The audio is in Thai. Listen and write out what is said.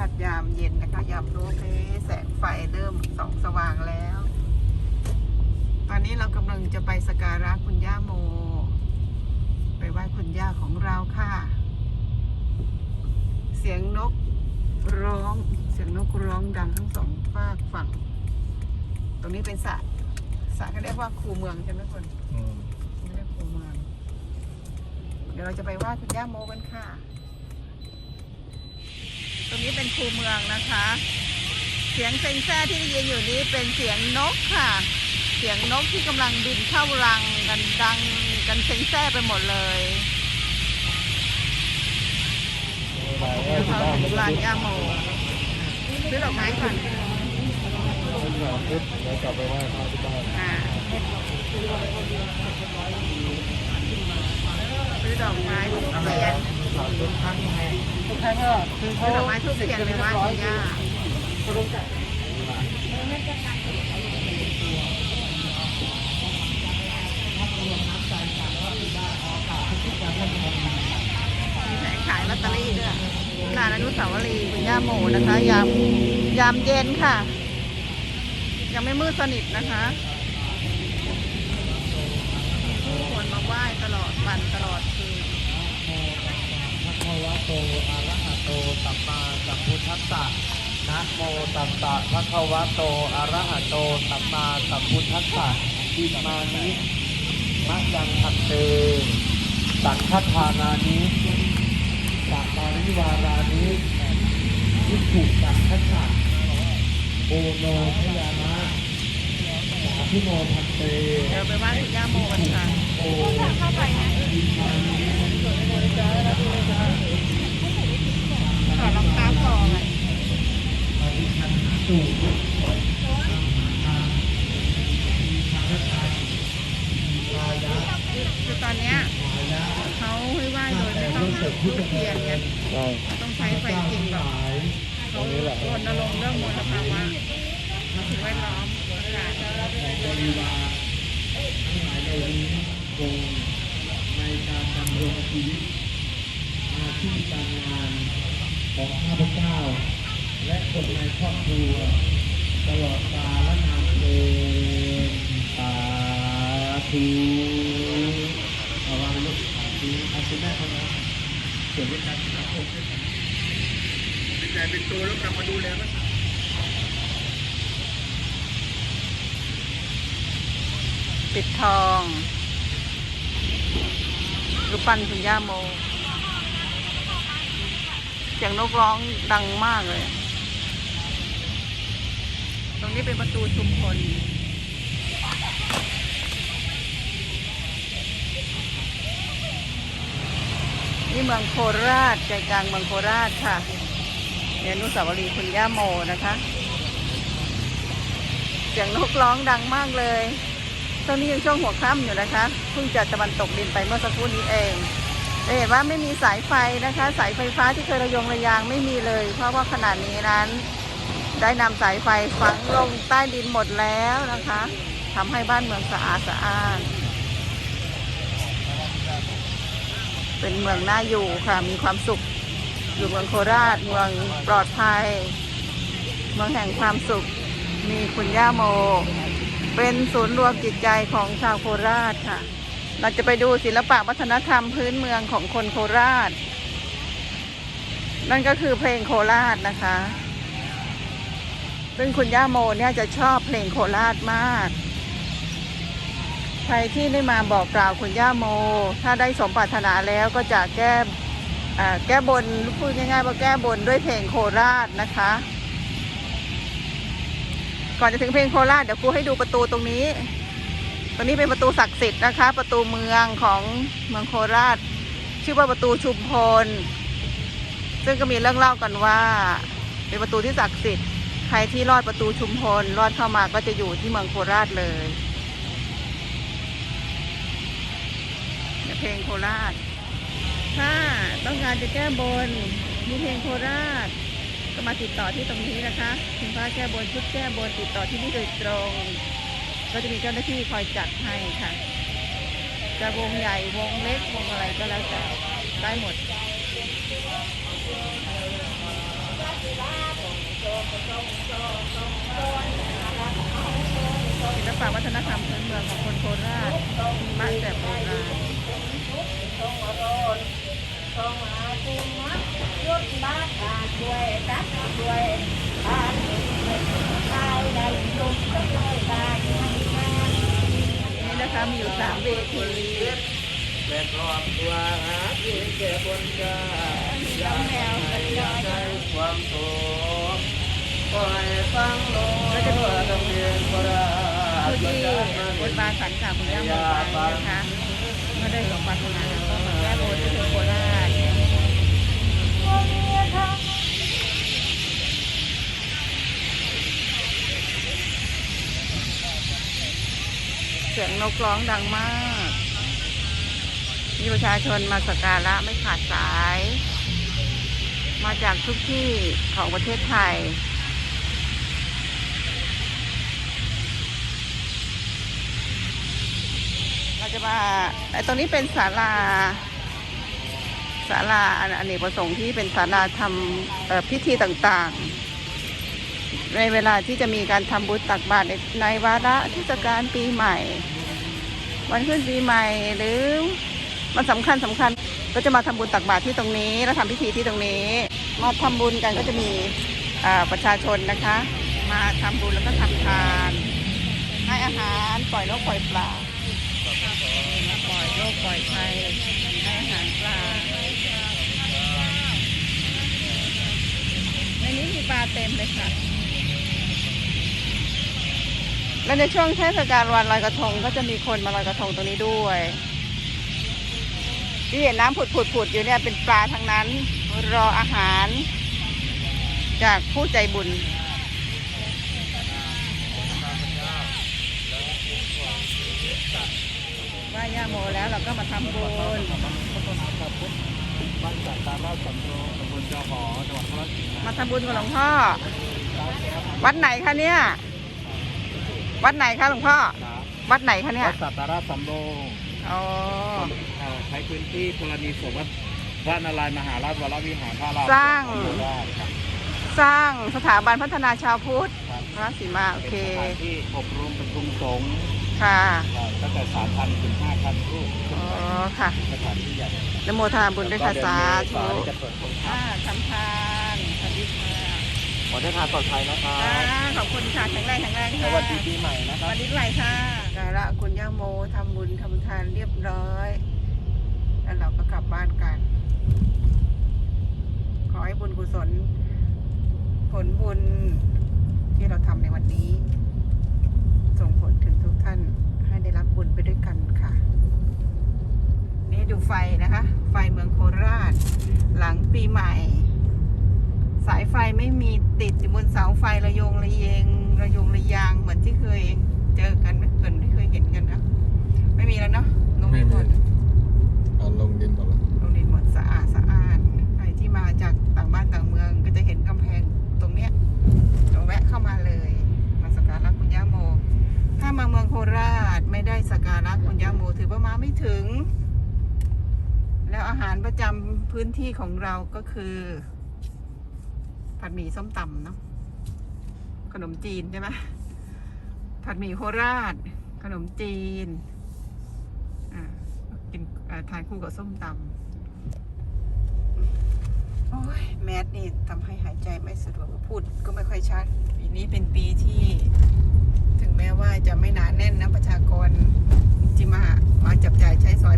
ราชยามเย็นนะคะ ยามโลเพแสงไฟเริ่มส่องสว่างแล้ว ตอนนี้เรากำลังจะไปสกการะคุณย่าโม ไปไหว้คุณย่าของเราค่ะ เสียงนกร้อง เสียงนกร้องดังทั้งสองฝากฝั่ง ตรงนี้เป็นสระสระก็เรียกว่าคูเมืองใช่ไหมคนอืมไม่ได้คูเมือง เดี๋ยวเราจะไปไหว้คุณย่าโมกันค่ะ ตรงนี้เป็นคูเมืองนะคะ เสียงเซ็งแซ่ที่ได้ยินอยู่นี้เป็นเสียงนกค่ะ เสียงนกที่กำลังบินเข้ารังกันดังกันเซ็งแซ่ไปหมดเลยเขาถึงลานย่าโมซื้อดอกไม้ก่อนเดี๋ยวกลับไปไหว้พระที่บ้านซื้อดอกไม้ทุกเทียน ทุกครั้งไงทุกครั้งก็คือซื้อดอกไม้ทุกเทียนไปไหว้คุณย่ามีแผงขายลอตเตอรี่ด้วยลานอนุสาวรีย์คุณย่าโมนะคะ ยามยามเย็นค่ะ ยังไม่มืดสนิทนะคะมีผู้คนมาไหว้ตลอดวันตลอดคืนพ สัมมาสัมพุทธัสสะนะโมตัสสะพระคะวะโตอะระหะโตสัมมาสัมพุทธัสสะอิมานิมะยังพันเตสังฆทานานิสัปปาริวารานิทิฏฐุสังฆทาโอโนพยานะสาธุโนพันเตเดี๋ยวไปไหว้คุณย่าโมกันค่ะโอเข้าไปนะ ถอดรองเท้าก่อนคือตอนเนี้ยเขาให้ไหว้โดยไม่ต้องจุดธูปเทียนไงใช่ต้องใช้ไฟจริงแบบเขารณรงค์เรื่องมลภาวะสิ่งแวดล้อมอากาศในการดำรงชีวิตอาชีพการงาน ของข้าพเจ้า และคนในครอบครัว ตลอดกาลนานเทินสาธุเอาวางลูกสาธุอาชีพแม่คนนะส่วนในการสังคมด้วยกันเป็นใจเป็นตัวแล้วกลับมาดูแลมันปิดทองรูปปั้นคุณย่าโม สียงนกร้องดังมากเลย ตรงนี้เป็นประตูชุมพลนี่เมืองโคราชใจกลางเมืองโคราชค่ะเรียนอนุสาวรีย์คุณย่าโมนะคะ เสียงนกร้องดังมากเลยตอนนี้ยังช่วงหัวค่ำอยู่นะคะ เพิ่งจะตะวันตกดินไปเมื่อสักครู่นี้เอง จะเห็นว่าไม่มีสายไฟนะคะ สายไฟฟ้าที่เคยระยงระยางไม่มีเลย เพราะว่าขนาดนี้นั้น ได้นำสายไฟฝังลงใต้ดินหมดแล้วนะคะทำให้บ้านเมืองสะอาดสะอาดเป็นเมืองน่าอยู่ค่ะ มีความสุข อยู่เมืองโคราช เมืองปลอดภัย เมืองแห่งความสุข มีคุณย่าโม เป็นศูนย์รวมจิตใจของชาวโคราชค่ะ เราจะไปดูศิลปะวัฒนธรรมพื้นเมืองของคนโคราช นั่นก็คือเพลงโคราชนะคะ ซึ่งคุณย่าโมเนี่ยจะชอบเพลงโคราชมาก ใครที่ได้มาบอกกล่าวคุณย่าโม ถ้าได้สมปรารถนาแล้วก็จะแก้แก้บนพูดง่ายๆว่าแก้บนด้วยเพลงโคราชนะคะ ก่อนจะถึงเพลงโคราชเดี๋ยวครูให้ดูประตูตรงนี้ ตรงนี้เป็นประตูศักดิ์สิทธิ์นะคะ ประตูเมืองของเมืองโคราช ชื่อว่าประตูชุมพล ซึ่งก็มีเรื่องเล่ากันว่า เป็นประตูที่ศักดิ์สิทธิ์ใครที่รอดประตูชุมพลรอดเข้ามาก็จะอยู่ที่เมืองโคราชเลยเนี่ยเพลงโคราช ถ้าต้องการจะแก้บนมีเพลงโคราช ก็มาติดต่อที่ตรงนี้นะคะคุณป้าแก้บนชุดแก้บนติดต่อที่นี่โดยตรง ก็จะมีเจ้าหน้าที่คอยจัดให้ค่ะ จะวงใหญ่วงเล็กวงอะไรก็แล้วแต่ได้หมดศิลปะวัฒนธรรมพื้นเมืองของคนโคราชมีมากแต่โบราณนี่นะคะ บุตรีและครอบครัวหาที่แก่บนกาน้อยากให้ใจความสุขปล่อยฟังโลกต้องเรียงปราผู้ที่บนบานสันค่ะคุณย่าโมไปนะคะเมื่อได้สมปรารถนาก็มาแก้บนที่โครา สียงนกร้องดังมาก มีประชาชนมาสักการะไม่ขาดสาย มาจากทุกที่ของประเทศไทย เราจะมาไอ้ตรงนี้เป็นศาลาศาลาอันอเนกประสงค์ที่เป็นศาลาทำพิธีต่างๆ ในเวลาที่จะมีการทำบุญตักบาตรในในวาระเทศกาลปีใหม่ วันขึ้นปีใหม่หรือมันสำคัญสำคัญก็จะมาทำบุญตักบาตรที่ตรงนี้แล้วทำพิธีที่ตรงนี้ มาทำบุญกันก็จะมีประชาชนนะคะ มาทำบุญแล้วก็ทำทานให้อาหารปล่อยนกปล่อยปลาปล่อยโรคปล่อยภัยให้อาหารปลาในนี้มีปลาเต็มเลยค่ะ และในช่วงเทศกาลวันลอยกระทงก็จะมีคนมาลอยกระทงตรงนี้ด้วยที่เห็นน้ำผุดผุดผุดอยู่เนี่ยเป็นปลาทั้งนั้น รออาหาร จากผู้ใจบุญไหว้ย่าโมแล้วเราก็มาทำบุญมาทำบุญกับหลวงพ่อ วัดไหนคะเนี่ย วัดไหนคะหลวงพ่อ วัดไหนคะเนี่ยวัดสัตตาราชสำโรงอ๋อเอ่อใช้พื้นที่ธรณีสมวัดพระนารายณ์มหาราชวรวิหารพระรามสร้างโคราชครับสร้างสถาบันพัฒนาชาวพุทธครับพระศรีมาโอเค เป็นสถานที่อบรมประชุมสงฆ์ค่ะตั้งแต่3,000ถึง5,000รูปขึ้อ๋นอไปค่ะสถานที่ใหญ่นโมทนาบุญด้วยค่ะ สาธุจะเปิดโรงทาอ่านทำทานสวัสดีค่ะ ขอได้ทานปลอดภัยนะครับอ่าขอบคุณค่ะแข็งแรงแข็งแรงสค่ะวัสดีปีใหม่นะครัวับ นนี้ไรค่ะกาละคุณย่าโมทำบุญทำทานเรียบร้อย แล้วเราก็กลับบ้านกัน ขอให้บุญกุศล ผลบุญที่เราทำในวันนี้ ส่งผลถึงทุกท่านให้ได้รับบุญไปด้วยกันค่ะ นี่ดูไฟนะคะ ไฟเมืองโคราช หลังปีใหม่สายไฟไม่มีติดอยู่บนเสาไฟระยงระเยงระยงระยางเหมือนที่เคยเจอกันไหมเหมือนที่เคยเห็นกันนะไม่มีแล้วเนาะลงดินหมดเอาลงดินหมดแล้วลงดินหมดสะอาดสะอาดใครที่มาจากต่างบ้านต่างเมืองก็จะเห็นกำแพงตรงเนี้ยเราแวะเข้ามาเลย มาสักการะคุณย่าโม ถ้ามาเมืองโคราชไม่ได้สักการะคุณย่าโมถือว่ามาไม่ถึง แล้วอาหารประจำพื้นที่ของเราก็คือ ผัดหมี่ส้มตำเนาะขนมจีนใช่ไหมผัดหมี่โคราช ขนมจีนอ่ากินอ่าทานคู่กับส้มตำโอ้ยแมสนี่ทำให้หายใจไม่สะดวกพูดก็ไม่ค่อยชัด ปีนี้เป็นปีที่ถึงแม้ว่าจะไม่หนาแน่นนะประชากรที่มามาจับจ่ายใช้สอย